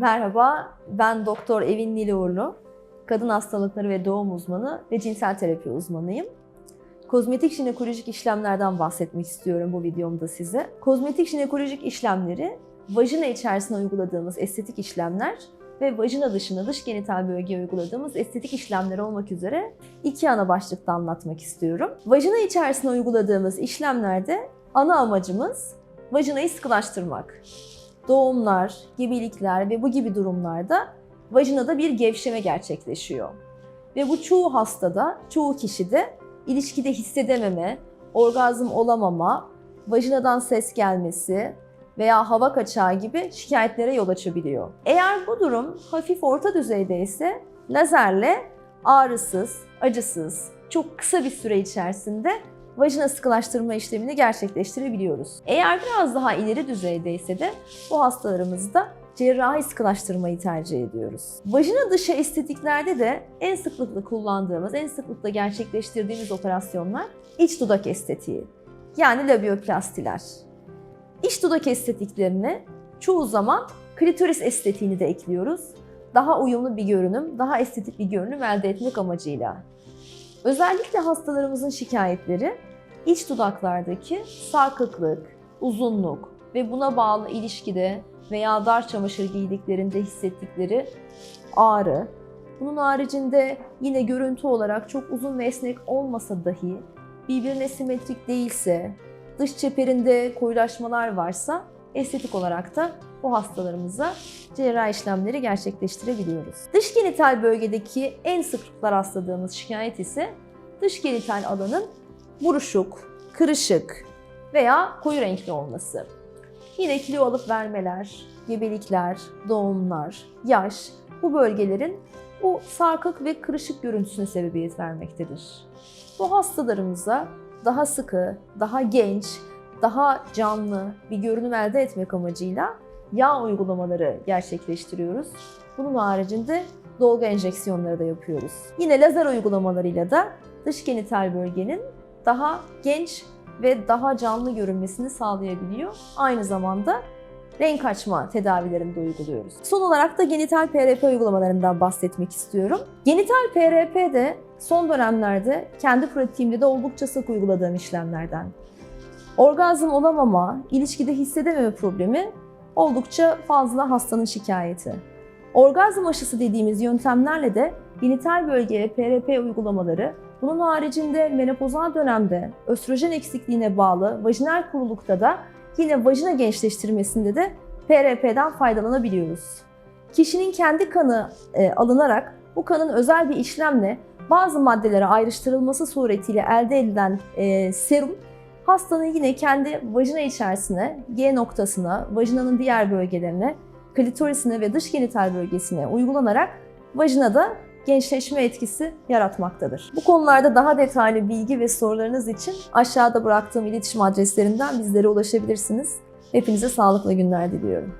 Merhaba, ben Doktor Evin Niloğurlu. Kadın hastalıkları ve doğum uzmanı ve cinsel terapi uzmanıyım. Kozmetik jinekolojik işlemlerden bahsetmek istiyorum bu videomda size. Kozmetik jinekolojik işlemleri, vajina içerisine uyguladığımız estetik işlemler ve vajina dışında dış genital bölgeye uyguladığımız estetik işlemler olmak üzere iki ana başlıkta anlatmak istiyorum. Vajina içerisine uyguladığımız işlemlerde ana amacımız vajinayı sıkılaştırmak. Doğumlar, gebelikler ve bu gibi durumlarda vajinada bir gevşeme gerçekleşiyor. Ve bu çoğu hastada, çoğu kişide ilişkide hissedememe, orgazm olamama, vajinadan ses gelmesi veya hava kaçağı gibi şikayetlere yol açabiliyor. Eğer bu durum hafif orta düzeyde ise lazerle ağrısız, acısız, çok kısa bir süre içerisinde vajina sıkılaştırma işlemini gerçekleştirebiliyoruz. Eğer biraz daha ileri düzeydeyse de bu hastalarımızda cerrahi sıkılaştırmayı tercih ediyoruz. Vajina dışı estetiklerde de en sıklıkla kullandığımız, en sıklıkla gerçekleştirdiğimiz operasyonlar iç dudak estetiği. Yani labioplastiler. İç dudak estetiklerine çoğu zaman klitoris estetiğini de ekliyoruz. Daha uyumlu bir görünüm, daha estetik bir görünüm elde etmek amacıyla. Özellikle hastalarımızın şikayetleri iç dudaklardaki sarkıklık, uzunluk ve buna bağlı ilişkide veya dar çamaşır giydiklerinde hissettikleri ağrı. Bunun haricinde yine görüntü olarak çok uzun ve esnek olmasa dahi birbirine simetrik değilse, dış çeperinde koyulaşmalar varsa estetik olarak da bu hastalarımıza cerrahi işlemleri gerçekleştirebiliyoruz. Dış genital bölgedeki en sıklıkla rastladığımız şikayet ise dış genital alanın buruşuk, kırışık veya koyu renkli olması. Yine kilo alıp vermeler, gebelikler, doğumlar, yaş bu bölgelerin bu sarkık ve kırışık görüntüsüne sebebiyet vermektedir. Bu hastalarımıza daha sıkı, daha genç, daha canlı bir görünüm elde etmek amacıyla yağ uygulamaları gerçekleştiriyoruz. Bunun haricinde dolgu enjeksiyonları da yapıyoruz. Yine lazer uygulamalarıyla da dış genital bölgenin daha genç ve daha canlı görünmesini sağlayabiliyor. Aynı zamanda renk açma tedavilerini de uyguluyoruz. Son olarak da genital PRP uygulamalarından bahsetmek istiyorum. Genital PRP de son dönemlerde kendi pratiğimde de oldukça sık uyguladığım işlemlerden. Orgazm olamama, ilişkide hissedememe problemi oldukça fazla hastanın şikayeti. Orgazm aşısı dediğimiz yöntemlerle de genital bölgeye PRP uygulamaları, bunun haricinde menopozal dönemde östrojen eksikliğine bağlı vajinal kurulukta da yine vajina gençleştirmesinde de PRP'den faydalanabiliyoruz. Kişinin kendi kanı e, alınarak bu kanın özel bir işlemle bazı maddelere ayrıştırılması suretiyle elde edilen e, serum hastanın yine kendi vajina içerisine, G noktasına, vajinanın diğer bölgelerine, klitorisine ve dış genital bölgesine uygulanarak vajinada gençleşme etkisi yaratmaktadır. Bu konularda daha detaylı bilgi ve sorularınız için aşağıda bıraktığım iletişim adreslerinden bizlere ulaşabilirsiniz. Hepinize sağlıklı günler diliyorum.